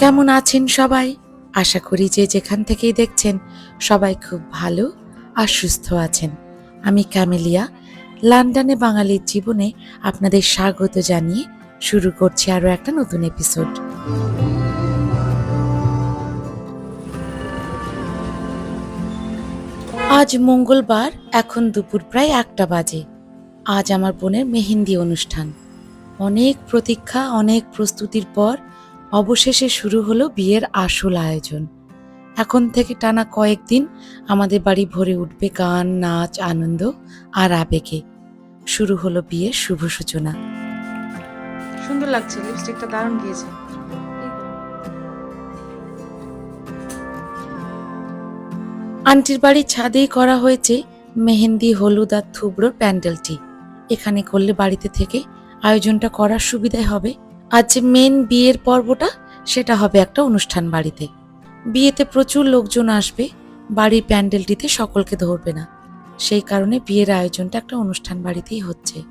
কেমন আছেন সবাই? আশা করি যে যেখান থেকেই দেখছেন সবাই খুব ভালো আর সুস্থ আছেন। আমি ক্যামেলিয়া, লন্ডনে বাঙালির জীবনে আপনাদের স্বাগত জানিয়ে শুরু করছি আরও একটা নতুন এপিসোড আজ মঙ্গলবার, এখন দুপুর প্রায় একটা বাজে। আজ আমার বোনের মেহেন্দি অনুষ্ঠান। অনেক প্রতীক্ষা, অনেক প্রস্তুতির পর অবশেষে শুরু হলো বিয়ের আসল আয়োজন। এখন থেকে টানা কয়েকদিন আমাদের বাড়ি ভরে উঠবে গান নাচ আনন্দ আর আবেগে। শুরু হলো বিয়ের শুভ সূচনা। সুন্দর লাগছে লিপস্টিকটা দারুণ গিয়েছে। আন্টির বাড়ির ছাদেই করা হয়েছে মেহেন্দি হলুদ আর থুবড়োর প্যান্ডেলটি। এখানে করলে বাড়িতে থেকে আয়োজনটা করার সুবিধায় হবে। আর যে মেন বিয়ের পর্বটা সেটা হবে একটা অনুষ্ঠান বাড়িতে। বিয়েতে প্রচুর লোকজন আসবে, বাড়ির প্যান্ডেলটিতে সকলকে ধরবে না। সেই কারণে বিয়ের আয়োজনটা একটা অনুষ্ঠান বাড়িতেই হচ্ছে।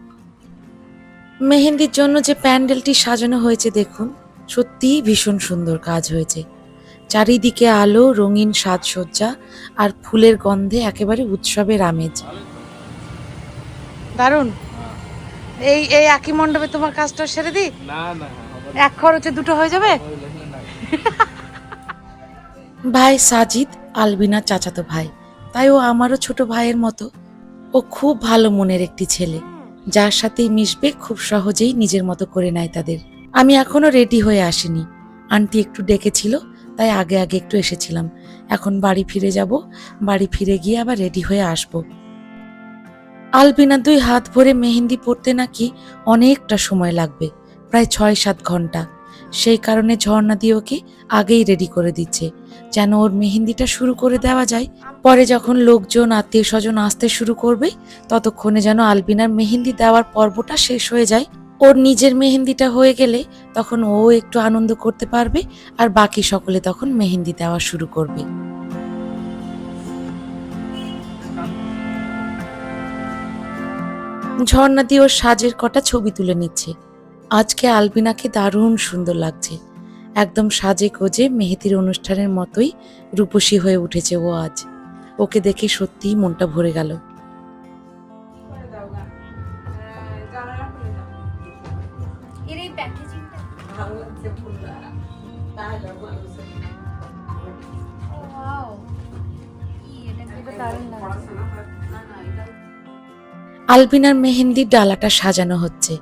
মেহেন্দির জন্য যে প্যান্ডেলটি সাজানো হয়েছে দেখুন, সত্যিই ভীষণ সুন্দর কাজ হয়েছে। চারিদিকে আলো, রঙিন সাজসজ্জা আর ফুলের গন্ধে একেবারে উৎসবের আমেজ। দারুণ। এই এই একই মণ্ডপে তোমার কাজটা সেরে দিই? না না এক খরচে দুটো হয়ে যাবে। ভাই সাজিদ আলবিনা চাচাতো ভাই। তাই ও আমারও ছোট ভাইয়ের মতো। ও খুব ভালো মনের একটি ছেলে। যার সাথেই মিশবে খুব সহজেই নিজের মতো করে নেয় তাদের। আমি এখনও রেডি হয়ে আসিনি। আন্টি একটু ডেকেছিল তাই আগে আগে একটু এসেছিলাম। এখন বাড়ি ফিরে যাব। বাড়ি ফিরে গিয়ে আবার রেডি হয়ে আসব। আলবিনা দুই হাত ভরে মেহেন্দি পড়তে নাকি অনেকটা সময় লাগবে, প্রায় ছয় সাত ঘণ্টা। সেই কারণে ঝর্ণা দিয়ে ওকে আগেই রেডি করে দিচ্ছে। যেন ওর মেহেন্দিটা শুরু করে দেওয়া যায়। পরে যখন লোকজন আত্মীয় স্বজন আসতে শুরু করবে, ততক্ষণে যেন আলবিনার মেহেন্দি দেওয়ার পর্বটা শেষ হয়ে যায়। ওর নিজের মেহেন্দিটা হয়ে গেলে তখন ও একটু আনন্দ করতে পারবে আর বাকি সকলে তখন মেহেন্দি দেওয়া শুরু করবে। ঝর্ণা দিয়ে ওর সাজের কটা ছবি তুলে নিচ্ছে। আজকে আলবিনাকে দারুণ সুন্দর লাগছে। একদম সাজে কোজে মেহেদির অনুষ্ঠানের মতোই রূপসী হয়ে উঠেছে ও আজ। ওকে দেখে সত্যিই মনটা ভরে গেল। আলবিনার মেহেন্দির ডালাটা সাজানো হচ্ছে।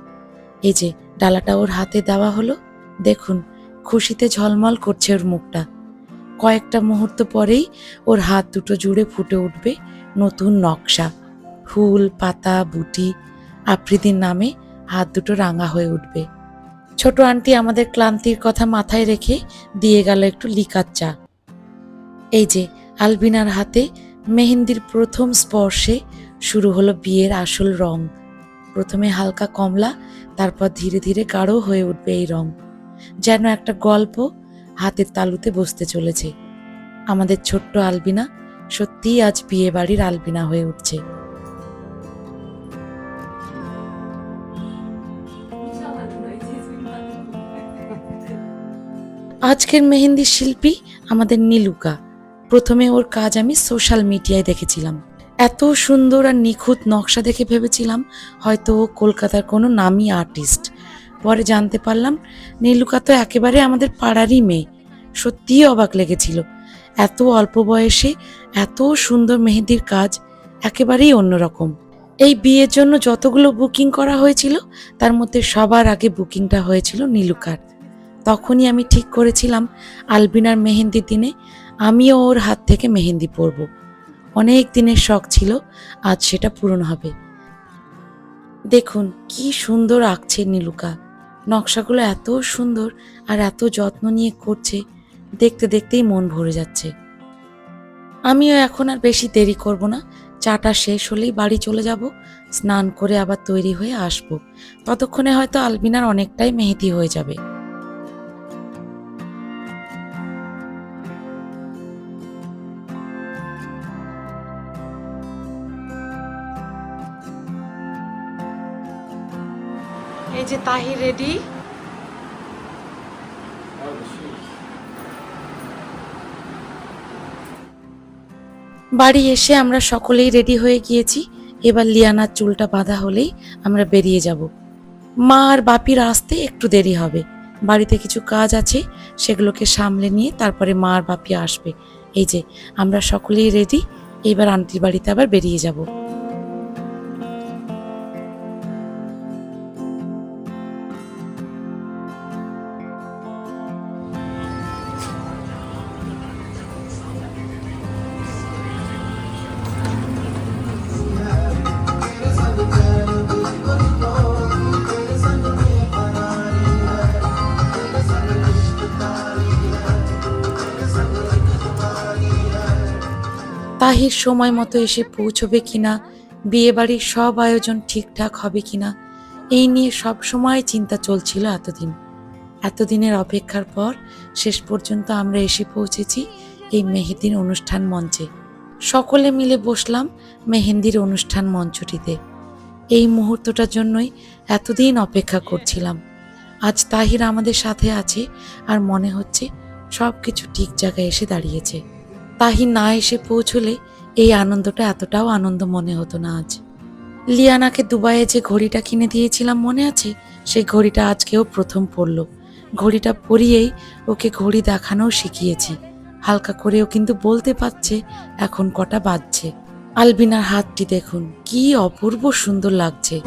এই যে, ডালাটা ওর হাতে দেওয়া হলো। দেখুন, খুশিতে ঝলমল করছে ওর মুখটা। কয়েকটা মুহূর্ত পরেই ওর হাত দুটো জুড়ে ফুটে উঠবে নতুন নকশা। ফুল, পাতা, বুটি আফ্রিদির নামে হাত দুটো রাঙা হয়ে উঠবে। ছোট আন্টি আমাদের ক্লান্তির কথা মাথায় রেখে দিয়ে গেল একটু লিকার চা। এই যে, আলবিনার হাতে মেহেন্দির প্রথম স্পর্শে শুরু হলো বিয়ের আসল রং। প্রথমে হালকা কমলা, তারপর ধীরে ধীরে গাঢ় হয়ে উঠবে এই রং। যেন একটা গল্প হাতের তালুতে বসতে চলেছে। আমাদের ছোট্ট আলবিনা সত্যিই আজ বিয়ে বাড়ির আলবিনা হয়ে উঠছে। আজকের মেহেন্দি শিল্পী আমাদের নীলুকা। প্রথমে ওর কাজ আমি সোশ্যাল মিডিয়ায় দেখেছিলাম। এত সুন্দর আর নিখুঁত নকশা দেখে ভেবেছিলাম হয়তো কলকাতার কোনো নামি আর্টিস্ট পরে জানতে পারলাম, নীলুকা তো একেবারে আমাদের পাড়ারই মেয়ে। সত্যিই অবাক লেগেছিল। এত অল্প বয়সে এত সুন্দর মেহেদির কাজ একেবারেই অন্যরকম। এই বিয়ের জন্য যতগুলো বুকিং করা হয়েছিল, তার মধ্যে সবার আগে বুকিংটা হয়েছিল নীলুকার। তখনই আমি ঠিক করেছিলাম, আলবিনার মেহেন্দির দিনে আমিও ওর হাত থেকে মেহেন্দি পরব। অনেক দিনের শখ ছিল, আজ সেটা পূরণ হবে। দেখুন, কি সুন্দর আঁকছে নীলুকা। নকশাগুলো এত সুন্দর আর এত যত্ন নিয়ে করছে, দেখতে দেখতেই মন ভরে যাচ্ছে। আমিও এখন আর বেশি দেরি করব না। চাটা শেষ হলেই বাড়ি চলে যাব, স্নান করে আবার তৈরি হয়ে আসব। ততক্ষণে হয়তো আলবিনার অনেকটাই মেহেদি হয়ে যাবে। তাহি রেডি? বাড়ি এসে আমরা সকলেই রেডি হয়ে গিয়েছি। এবার লিয়ানার চুলটা বাঁধা হলেই আমরা বেরিয়ে যাব। মা আর বাপির আসতে একটু দেরি হবে। বাড়িতে কিছু কাজ আছে, সেগুলোকে সামলে নিয়ে তারপরে মা আর বাপি আসবে। এই যে, আমরা সকলেই রেডি। এইবার আন্টির বাড়িতে আবার বেরিয়ে যাব। সময় মতো এসে পৌঁছবে কিনা বিয়ে বাড়ির সব আয়োজন ঠিকঠাক হবে কিনা, এই নিয়ে সব সময় চিন্তা চলছিল এতদিন। এতদিনের অপেক্ষার পর শেষ পর্যন্ত আমরা এসে পৌঁছেছি এই মেহেদির অনুষ্ঠান মঞ্চে। সকলে মিলে বসলাম মেহেন্দির অনুষ্ঠান মঞ্চটিতে। এই মুহূর্তটার জন্যই এতদিন অপেক্ষা করছিলাম। আজ তাহির আমাদের সাথে আছে আর মনে হচ্ছে সব কিছু ঠিক জায়গায় এসে দাঁড়িয়েছে। তাহির না এসে পৌঁছলে এই আনন্দটা এতটাও আনন্দ মনে হতো না আজ। লিয়ানাকে দুবাইয়ে যে ঘড়িটা কিনে দিয়েছিলাম মনে আছে? সেই ঘড়িটা আজকেও প্রথম পড়ল। ঘড়িটা পরিয়েই ওকে ঘড়ি দেখানোও শিখিয়েছি। হালকা করেও কিন্তু বলতে পারছে, এখন কটা বাজছে। আলবিনার হাতটি দেখুন, কি অপূর্ব সুন্দর লাগছে।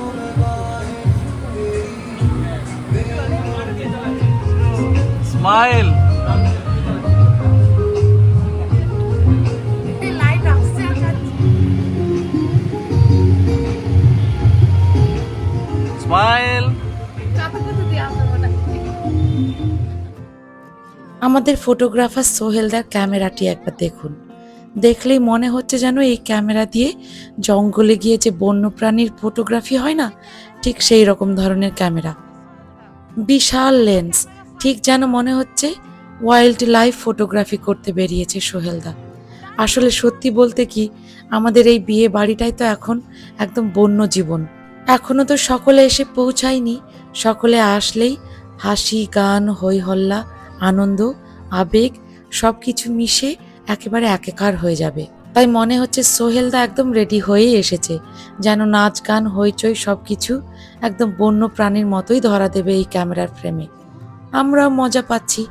স্মাইল আমাদের ফটোগ্রাফার সোহেলদার ক্যামেরাটি একবার দেখুন। দেখলেই মনে হচ্ছে যেন এই ক্যামেরা দিয়ে জঙ্গলে গিয়ে যে বন্যপ্রাণীর ফটোগ্রাফি হয় না, ঠিক সেই রকম ধরনের ক্যামেরা। বিশাল লেন্স, ঠিক যেন মনে হচ্ছে ওয়াইল্ড লাইফ ফটোগ্রাফি করতে বেরিয়েছে সোহেলদা আসলে সত্যি বলতে কি, আমাদের এই বিয়ে বাড়িটাই তো এখন একদম বন্য জীবন। এখনও তো সকলে এসে পৌঁছায়নি। সকলে আসলেই হাসি, গান হই হল্লা, আনন্দ, আবেগ সব কিছু মিশে একেবারে একাকার হয়ে যাবে। তাই মনে হচ্ছে সোহেলদা একদম রেডি হয়েই এসেছে, যেন নাচ, গান, হইচই সব কিছু একদম বন্য প্রাণীর মতোই ধরা দেবে এই ক্যামেরার ফ্রেমে আমরাও মজা পাচ্ছি,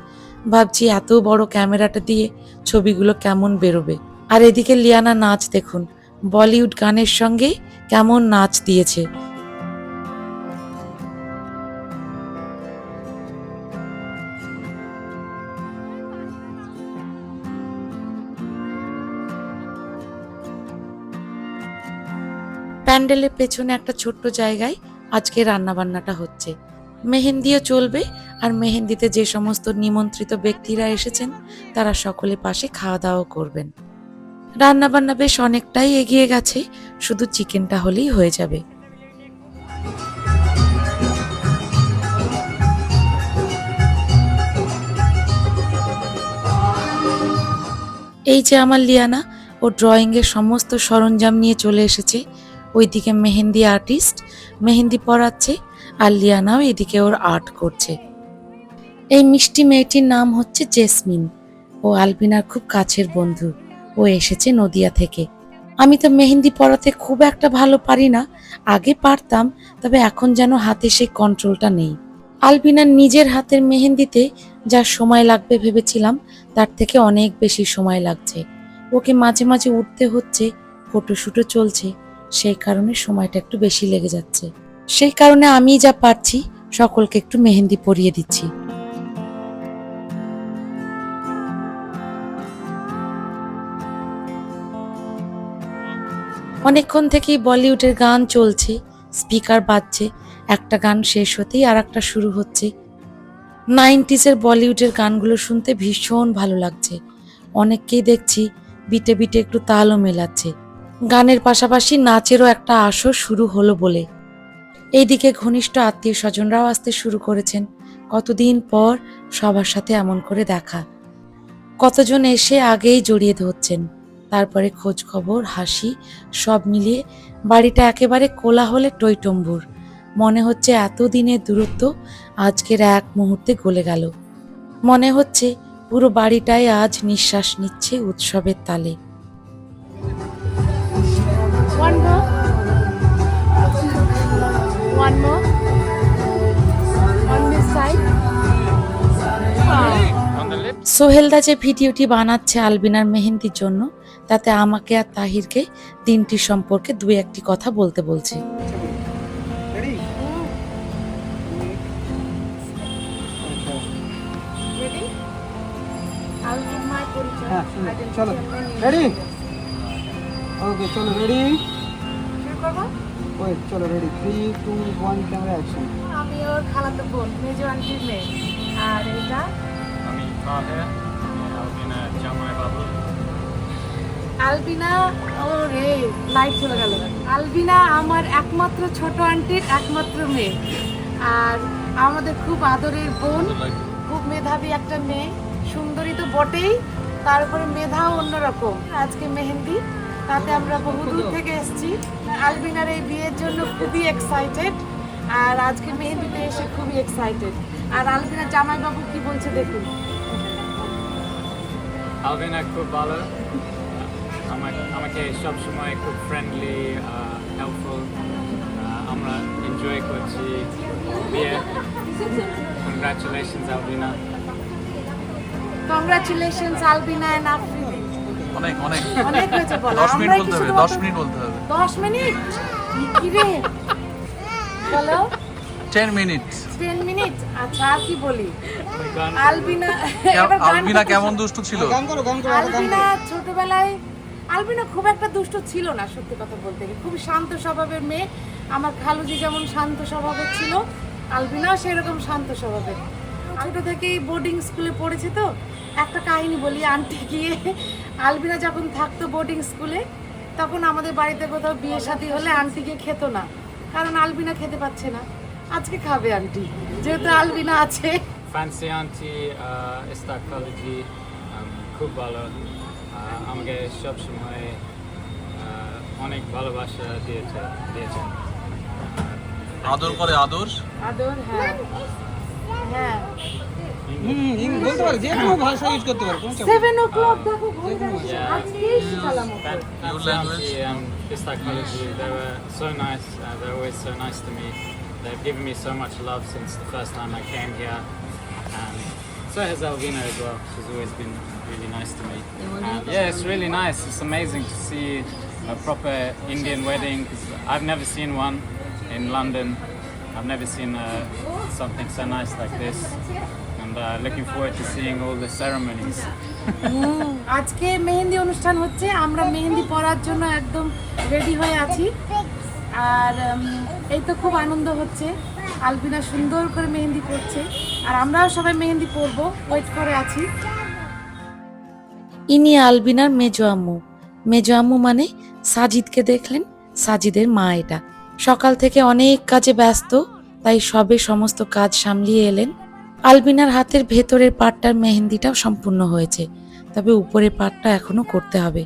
ভাবছি এত বড় ক্যামেরাটা দিয়ে ছবিগুলো কেমন বেরোবে। আর এদিকে লিয়ানা নাচ দেখুন, বলিউড গানের সঙ্গে কেমন নাচ দিয়েছে। প্যান্ডেলের পেছনে একটা ছোট্ট জায়গায় আজকে রান্নাবান্নাটা হচ্ছে। মেহেন্দিও চলবে আর মেহেন্দিতে যে সমস্ত নিমন্ত্রিত ব্যক্তিরা এসেছেন, তারা সকলে পাশে খাওয়া দাওয়া করবেন। রান্নাবান্না বেশ অনেকটাই এগিয়ে গেছে, শুধু চিকেনটা হলেই হয়ে যাবে। এই যে আমার লিয়ানা, ও ড্রয়িংয়ের সমস্ত সরঞ্জাম নিয়ে চলে এসেছে। ওইদিকে মেহেন্দি আর্টিস্ট, মেহেন্দি পড়াচ্ছে আর লিয়ানাও এদিকে ওর আর্ট করছে। এই মিষ্টি মেয়েটির নাম হচ্ছে জেসমিন। ও আলবিনার খুব কাছের বন্ধু। ও এসেছে নদিয়া থেকে। আমি তো মেহেন্দি পরাতে খুব একটা ভালো পারি না। আগে পারতাম, তবে এখন যেন হাতে সেই কন্ট্রোলটা নেই। আলবিনার নিজের হাতের মেহেন্দিতে যা সময় লাগবে ভেবেছিলাম, তার থেকে অনেক বেশি সময় লাগছে। ওকে মাঝে মাঝে উঠতে হচ্ছে, ফটোশুটও চলছে। সেই কারণে সময়টা একটু বেশি লেগে যাচ্ছে। সেই কারণে আমি যা পারছি, সকলকে একটু মেহেন্দি পরিয়ে দিচ্ছি। অনেকক্ষণ থেকেই বলিউডের গান চলছে, স্পিকার বাজছে, একটা গান শেষ হতেই আর একটা শুরু হচ্ছে। নাইনটিসের বলিউডের গানগুলো শুনতে ভীষণ ভালো লাগছে। অনেককেই দেখছি, বিটে বিটে একটু তালও মেলাচ্ছে। গানের পাশাপাশি নাচেরও একটা আসর শুরু হলো বলে। এইদিকে ঘনিষ্ঠ আত্মীয় স্বজনরাও আসতে শুরু করেছেন। কতদিন পর সবার সাথে এমন করে দেখা। কতজন এসে আগেই জড়িয়ে ধরছেন। তারপরে খোঁজ খবর হাসি, সব মিলিয়ে বাড়িটা একেবারে কোলাহলে টইটম্বুর। মনে হচ্ছে এত দিনের দূরত্ব আজকের এক মুহূর্তে গলে গেল। মনে হচ্ছে পুরো বাড়িটাই আজ নিঃশ্বাস নিচ্ছে উৎসবের তালে। One more. On this side. Wow. সোহেলদা যে ভিডিওটি বানাচ্ছে আলবিনার মেহেন্দির জন্য তাতে আমাকে আর তাহিরকে দিনটি সম্পর্কে দু একটি কথা বলতে বলছে. হ্যাঁ চলো রেডি ওকে চলো রেডি শুরু করব? ওয়েট চলো ready three two one camera action আমি ওর খালাতো বোন মেজো আন্টির মেয়ে। আর এটা আমি তাহের আলবিনা জামাই বাবু। আলবিনা ও রে লাইট চলে গেল। আলবিনা আমার একমাত্র ছোট আন্টির একমাত্র মেয়ে। আর আমাদের খুব আদরের বোন খুব মেধাবী একটা মেয়ে। সুন্দরী তো বটেই তারপরে মেধাও অন্যরকম। আজকে মেহেন্দি। তাতে আমরা বহুদূর থেকে এসেছি। আলবিনার এই বিয়ের জন্য খুবই এক্সাইটেড আর আজকে মেহেন্দিতে এসে খুবই এক্সাইটেড আর আলবিনার জামাইবাবু কি বলছে দেখুন। আলবিনা খুব ভালো। আমাকে আমাকে সবসময় খুব ফ্রেন্ডলি হেল্পফুল আমরা এনজয় করছি বিয়ে। Congratulations Alvina congratulations Albina and অনেক অনেক। অনেক হয়েছে বলা দশ মিনিট বলতে হবে শুধুমাত্র- দশ মিনিট বলতে হবে। দশ মিনিট? কি রে? বলো। টেন মিনিট টেন মিনিট আচ্ছা কি বলি? আলবিনা আলবিনা কেমন। দুষ্টু ছিল? গান করো গান করো আলবিনা ছোটবেলায় আলবিনা খুব একটা দুষ্ট ছিল না সত্যি কথা বলতে গেলে। খুব শান্ত স্বভাবের মেয়ে। আমার খালুজি যেমন শান্ত স্বভাবের ছিল আলবিনাও সেরকম শান্ত স্বভাবের। ছোট থেকেই বোর্ডিং স্কুলে পড়েছে তো একটা কাহিনী বলি আন্টি গিয়ে আলবিনা যখন থাকতো বোর্ডিং স্কুলে তখন আমাদের বাড়িতে কোথাও বিয়ে শাদী হলে আন্টিকে খেত না কারণ আলবিনা খেতে পাচ্ছে না। আজকে খাবে আন্টি যেহেতু আলবিনা আছে। ফ্যান্সি আন্টি কলেজি খুব ভালো। আমাকে সবসময় অনেক ভালোবাসা দিয়েছে দিয়েছেন। আদর করে আদর। আদর হ্যাঁ। হ্যাঁ। হুম হুম বলতে পারো যে কোনো ভাষা ইউজ করতে পারো কোনো চাপ নেই। সেভেন ও ক্লক দেখো ঘড়ি যাচ্ছে Yeah. আজকেই শিখালাম ওকে। Your Fancy language? auntie and Istak College, they were so nice. Uh, they're always so nice to me. They've given me so much love since the first time I came here. And so has Alvina as well. She's always been really nice to me. And yeah, it's really nice. It's amazing to see a proper Indian wedding 'cause I've never seen one in London. I've never seen uh, something so nice like this. And uh, looking forward to seeing all the ceremonies. আজকে মেহেন্দি অনুষ্ঠান হচ্ছে আমরা মেহেন্দি পরার জন্য একদম ready হয়ে আছি। আর এই তো খুব আনন্দ হচ্ছে আলবিনা সুন্দর করে মেহেন্দি পরছে আর আমরাও সবাই মেহেন্দি পরবো ওয়েট করে আছি। ইনি আলবিনার মেজো আম্মু। মেজো আম্মু মানে সাজিদকে দেখলেন সাজিদের মা এটা। সকাল থেকে অনেক কাজে ব্যস্ত তাই সবে সমস্ত কাজ সামলিয়ে এলেন। আলবিনার হাতের ভেতরের পাটটার মেহেন্দিটাও সম্পূর্ণ হয়েছে তবে উপরের পাটটা এখনও করতে হবে।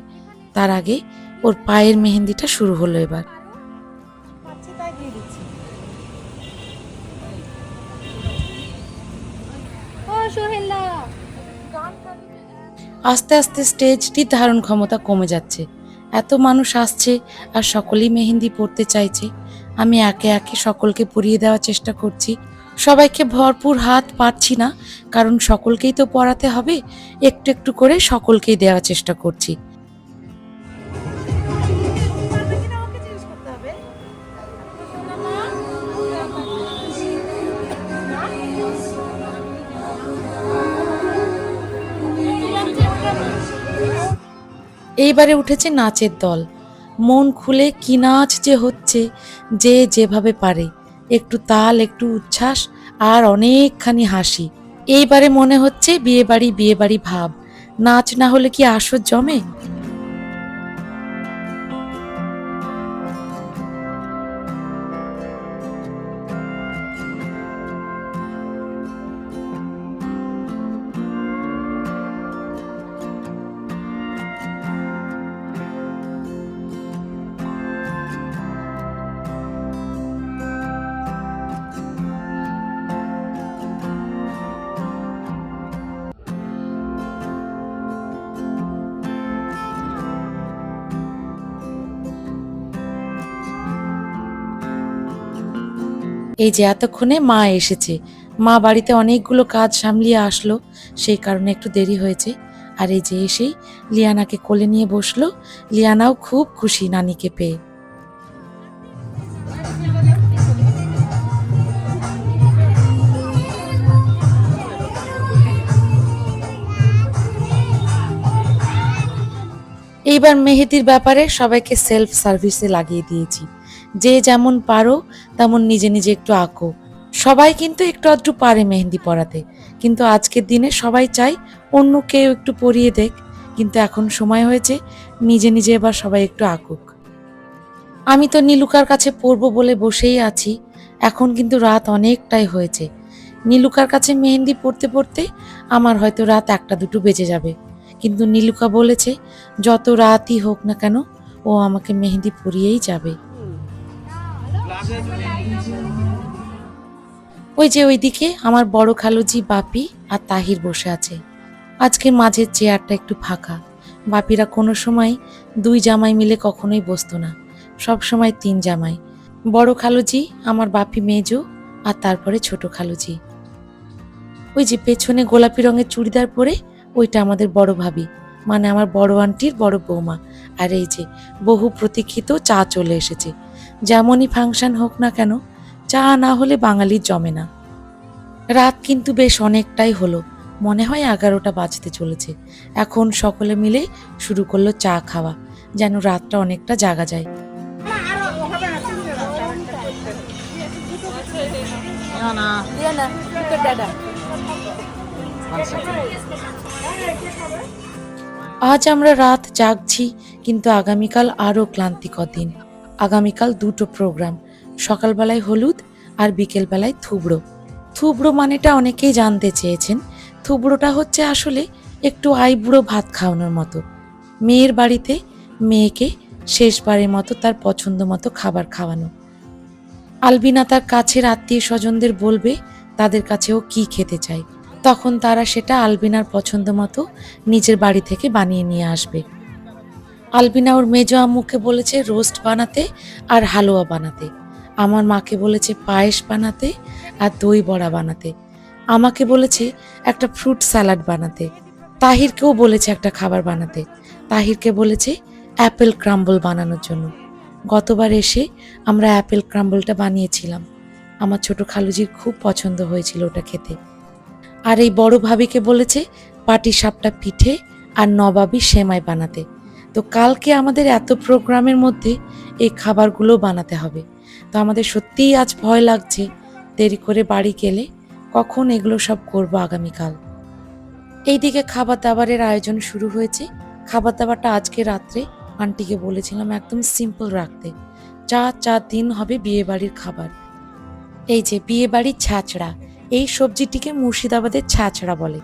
তার আগে ওর পায়ের মেহেন্দিটা শুরু হলো এবার। আস্তে আস্তে স্টেজটির ধারণ ক্ষমতা কমে যাচ্ছে। এত মানুষ আসছে আর সকলেই মেহেন্দি পড়তে চাইছে। আমি একে একে সকলকে পরিয়ে দেওয়ার চেষ্টা করছি। সবাইকে ভরপুর হাত পাচ্ছি না, কারণ সকলকেই তো পড়াতে হবে, একটু একটু করে সকলকেই দেওয়ার চেষ্টা করছি। এইবারে উঠেছে নাচের দল। মন খুলে কি নাচ যে হচ্ছে, যে যেভাবে পারে। একটু তাল, একটু উচ্ছ্বাস আর অনেকখানি হাসি। এইবারে মনে হচ্ছে বিয়ে বাড়ি বিয়ে বাড়ি ভাব। নাচ না হলে কি আসর জমে? এই যে এতক্ষণে মা এসেছে। মা বাড়িতে অনেকগুলো কাজ সামলিয়ে আসলো, সেই কারণে একটু দেরি হয়েছে। আর এই যে এসেই লিয়ানাকে কোলে নিয়ে বসল। লিয়ানাও খুব খুশি নানিকে পেয়ে। এইবার মেহেদির ব্যাপারে সবাইকে সেলফ সার্ভিসে লাগিয়ে দিয়েছি। যে যেমন পারো, তেমন নিজে নিজে একটু আঁকো। সবাই কিন্তু একটু আধটু পারে মেহেন্দি পরাতে। কিন্তু আজকের দিনে সবাই চাই অন্য কেউ একটু পরিয়ে দেখ। কিন্তু এখন সময় হয়েছে, নিজে নিজে এবার সবাই একটু আঁকুক। আমি তো নীলুকার কাছে পড়ব বলে বসেই আছি। এখন কিন্তু রাত অনেকটাই হয়েছে। নীলুকার কাছে মেহেন্দি পড়তে পড়তে আমার হয়তো রাত একটা দুটো বেজে যাবে। কিন্তু নীলুকা বলেছে, যত রাতই হোক না কেন, ও আমাকে মেহেন্দি পরিয়েই যাবে। ওই যে ওইদিকে আমার বড় খালুজি বাপি আর তাহির বসে আছে। আজকে মাঝের চেয়ারটা একটু ফাঁকা। বাপিরা কোনো সময় দুই জামাই মিলে কখনোই বসতো না। সব সময় তিন জামাই। বড় খালুজি, আমার বাপি মেজো আর তারপরে ছোট খালুজি। ওই যে পেছনে গোলাপি রঙের চুড়িদার পরে ওইটা আমাদের বড় ভাবি মানে আমার বড় আন্টির বড় বৌমা। আর এই যে বহু প্রতীক্ষিত চা চলে এসেছে। যেমনই ফাংশন হোক না কেন, চা না হলে বাঙালির জমে না। রাত কিন্তু বেশ অনেকটাই হলো। মনে হয় এগারোটা বাজতে চলেছে। এখন সকলে মিলে শুরু করল চা খাওয়া, যেন রাতটা অনেকটা জাগা যায়। আজ আমরা রাত জাগছি, কিন্তু আগামীকাল আরও ক্লান্তিকর দিন। আগামীকাল দুটো প্রোগ্রাম, সকালবেলায় হলুদ আর বিকেলবেলায় থুবড়ো। থুবড়ো মানেটা অনেকেই জানতে চেয়েছেন। থুবড়োটা হচ্ছে আসলে একটু আইবুড়ো ভাত খাওয়ানোর মতো। মেয়ের বাড়িতে মেয়েকে শেষবারের মতো তার পছন্দ মতো খাবার খাওয়ানো। আলবিনা তার কাছের আত্মীয় স্বজনদের বলবে তাদের কাছেও কি খেতে চায়। তখন তারা সেটা আলবিনার পছন্দ মতো নিজের বাড়ি থেকে বানিয়ে নিয়ে আসবে। আলবিনা ওর মেজো আম্মুকে বলেছে রোস্ট বানাতে আর হালুয়া বানাতে। আমার মাকে বলেছে পায়েস বানাতে আর দই বড়া বানাতে। আমাকে বলেছে একটা ফ্রুট স্যালাড বানাতে। তাহিরকেও বলেছে একটা খাবার বানাতে। তাহিরকে বলেছে অ্যাপেল ক্রাম্বল বানানোর জন্য। গতবার এসে আমরা অ্যাপেল ক্রাম্বলটা বানিয়েছিলাম। আমার ছোট খালুজির খুব পছন্দ হয়েছিল ওটা খেতে। আর এই বড় ভাবিকে বলেছে পাটি সাপটা পিঠে আর নবাবি সেমাই বানাতে। তো কালকে আমাদের এত প্রোগ্রামের মধ্যে এই খাবারগুলো বানাতে হবে। তো আমাদের সত্যিই আজ ভয় লাগছে দেরি করে বাড়ি গেলে কখন এগুলো সব করব আগামীকাল। এইদিকে খাবার দাবারের আয়োজন শুরু হয়েছে। খাবার দাবারটা আজকে রাত্রে আন্টিকে বলেছিলাম একদম সিম্পল রাখতে। চা চা দিন হবে বিয়ে বাড়ির খাবার। এই যে বিয়ে বাড়ির ছাঁচড়া এই সবজিটিকে মুর্শিদাবাদের ছাঁচড়া বলে।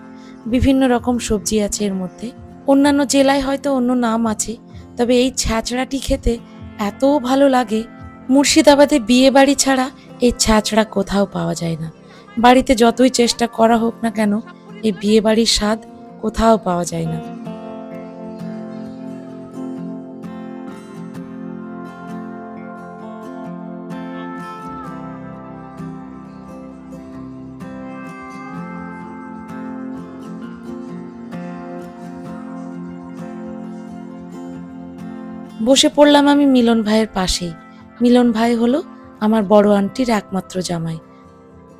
বিভিন্ন রকম সবজি আছে এর মধ্যে। অন্যান্য জেলায় হয়তো অন্য নাম আছে, তবে এই ছ্যাঁচড়াটি খেতে এত ভালো লাগে, মুর্শিদাবাদে বিয়ে বাড়ি ছাড়া এই ছ্যাঁচড়া কোথাও পাওয়া যায় না। বাড়িতে যতই চেষ্টা করা হোক না কেন, এই বিয়ে বাড়ির স্বাদ কোথাও পাওয়া যায় না। বসে পড়লাম আমি মিলন ভাইয়ের পাশেই। মিলন ভাই হলো আমার বড় আন্টির একমাত্র জামাই।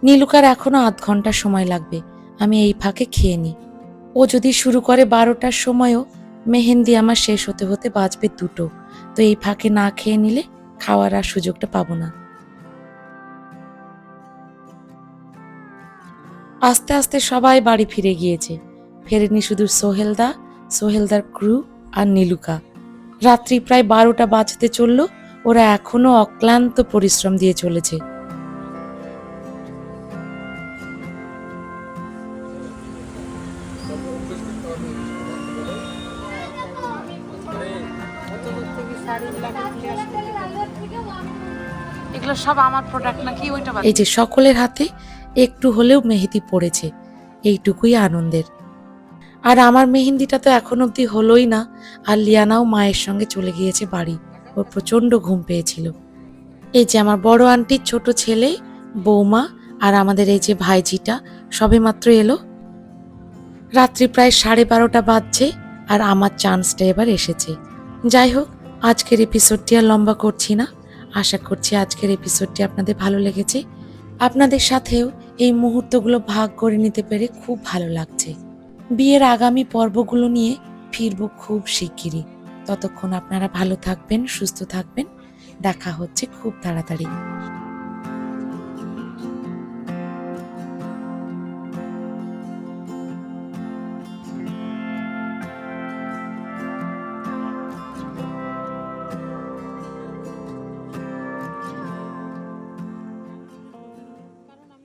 নীলুকার এখনও আধ ঘণ্টা সময় লাগবে, আমি এই ফাঁকে খেয়ে নিই। ও যদি শুরু করে বারোটার সময়ও, মেহেন্দি আমার শেষ হতে হতে বাজবে দুটো। তো এই ফাঁকে না খেয়ে নিলে খাওয়ার আর সুযোগটা পাবো না। আস্তে আস্তে সবাই বাড়ি ফিরে গিয়েছে। ফেরেনি শুধু সোহেলদা, সোহেলদার ক্রু আর নীলুকা। রাত্রি প্রায় বারোটা বাজতে চলল। ওরা এখনও অক্লান্ত পরিশ্রম দিয়ে চলেছে। এগুলো সব আমার প্রোডাক্ট নাকি? ওইটা এই যে সকলের হাতে একটু হলেও মেহেদি পড়েছে। এইটুকুই আনন্দের। আর আমার মেহেন্দিটা তো এখন অবধি হলোই না। আর লিয়ানাও মায়ের সঙ্গে চলে গিয়েছে বাড়ি। ওর প্রচণ্ড ঘুম পেয়েছিল। এই যে আমার বড় আন্টির ছোট ছেলে, বৌমা আর আমাদের এই যে ভাইজিটা, সবে মাত্র এলো। রাত্রি প্রায় সাড়ে বারোটা বাজছে আর আমার চান্সটা এবার এসেছে। যাই হোক, আজকের এপিসোডটি আর লম্বা করছি না। আশা করছি আজকের এপিসোডটি আপনাদের ভালো লেগেছে। আপনাদের সাথেও এই মুহূর্তগুলো ভাগ করে নিতে পেরে খুব ভালো লাগছে। বিয়ের আগামী পর্বগুলো নিয়ে ফিরব খুব শিগগিরই। ততক্ষণ আপনারা ভালো থাকবেন, সুস্থ থাকবেন। দেখা হচ্ছে খুব তাড়াতাড়ি।